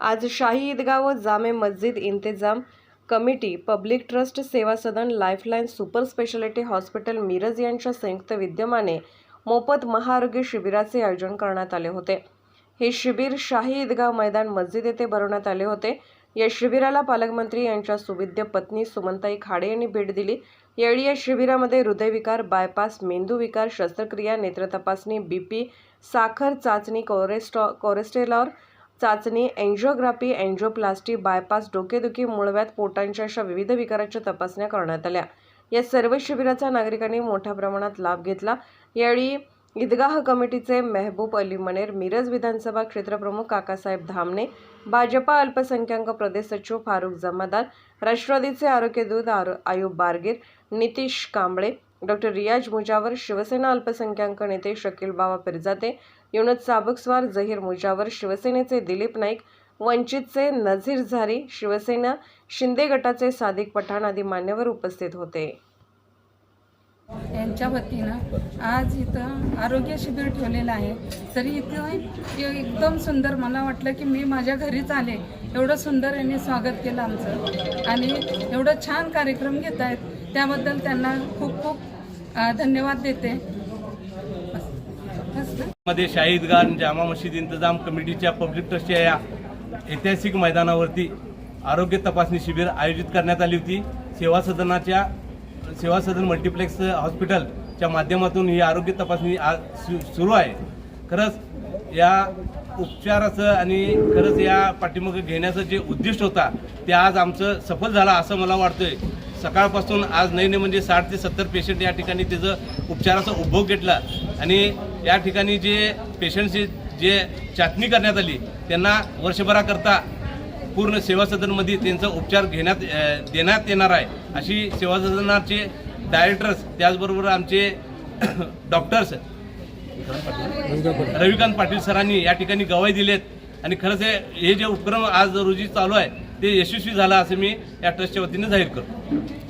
आज शाही ईदगाह व जामे मस्जिद इंतजाम committee public trust Seva Sadan lifeline super speciality hospital Miraj यांच्या संयुक्त विद्यमाने मोफत महाआरोग्य शिबिराचे आयोजन करण्यात आले होते. हे शिबिर शाही ईदगाह मैदान मस्जिद येथे भरवण्यात आले होते. या शिबिराला पालकमंत्री यांच्या सुविद्य पत्नी सुमंताई खाडे यांनी भेट दिली. यावेळी या शिबिरामध्ये हृदयविकार बायपास मेंदूविकार शस्त्रक्रिया नेत्र तपासणी बीपी साखर चाचणी कोरेस्टॉ कोरेस्टेलॉर चाचणी एन्जिओग्राफी एन्जिओप्लास्टी बायपास डोकेदुखी मुळव्यात पोटांच्या अशा विविध विकाराच्या तपासण्या करण्यात आल्या. या सर्व शिबिराचा नागरिकांनी मोठ्या प्रमाणात लाभ घेतला. यावेळी ईदगाह कमिटीचे मेहबूब अली मनेर मिरज विधानसभा क्षेत्रप्रमुख काकासाहेब धामणे भाजपा अल्पसंख्याक प्रदेश सचिव फारुख जमादार राष्ट्रवादीचे आरोग्यदूत आरो आयुब बारगीर नितीश कांबळे डॉक्टर रियाज मुजावर शिवसेना अल्पसंख्याक नेते शकील बाबा पिरजाते युनत साबकस्वार जहीर मुजावर शिवसेनेचे दिलीप नाईक वंचितचे नझीर झारी शिवसेना शिंदे गटाचे सादिक पठाण आदी मान्यवर उपस्थित होते. यांच्या वतीनं आज इथं आरोग्य शिबिर ठेवलेलं आहे. तरी इथं एकदम सुंदर मला वाटलं की मी माझ्या घरीच आले. एवढं सुंदर यांनी स्वागत केलं आमचं. आणि एवढं छान कार्यक्रम घेत आहेत त्याबद्दल त्यांना खूप खूप धन्यवाद देते. मध्ये शाहिद ईदगाह जामा मशीद इंतजाम कमिटीच्या पब्लिक ट्रस्टच्या या ऐतिहासिक मैदानावरती आरोग्य तपासणी शिबिर आयोजित करण्यात आली होती. सेवा सदनाच्या सेवा सदन मल्टिप्लेक्स हॉस्पिटलच्या माध्यमातून ही आरोग्य तपासणी आज सु- सुरू आहे. खरंच या उपचाराचं आणि खरंच या पाठिंबा घेण्याचं जे उद्दिष्ट होता ते आज आमचं सफल झालं असं मला वाटतंय. सकाळपासून आज नाही नाही म्हणजे साठ ते सत्तर पेशंट या ठिकाणी त्याचं उपचाराचा उपभोग घेतला. आणि या ठिकाणी जे पेशंटची जे चाचणी करण्यात आली त्यांना वर्षभराकरता पूर्ण सेवा सदनमध्ये त्यांचा उपचार घेण्यात देण्यात येणार आहे. अशी सेवा सदनाचे डायरेक्टर्स त्याचबरोबर आमचे डॉक्टर्स रविकांत पाटील सरांनी या ठिकाणी गवाही दिलेत. आणि खरंच हे जे उपक्रम आज रोजी चालू आहे ते यशस्वी झाला असं मी या ट्रस्टच्या वतीने जाहीर करतो.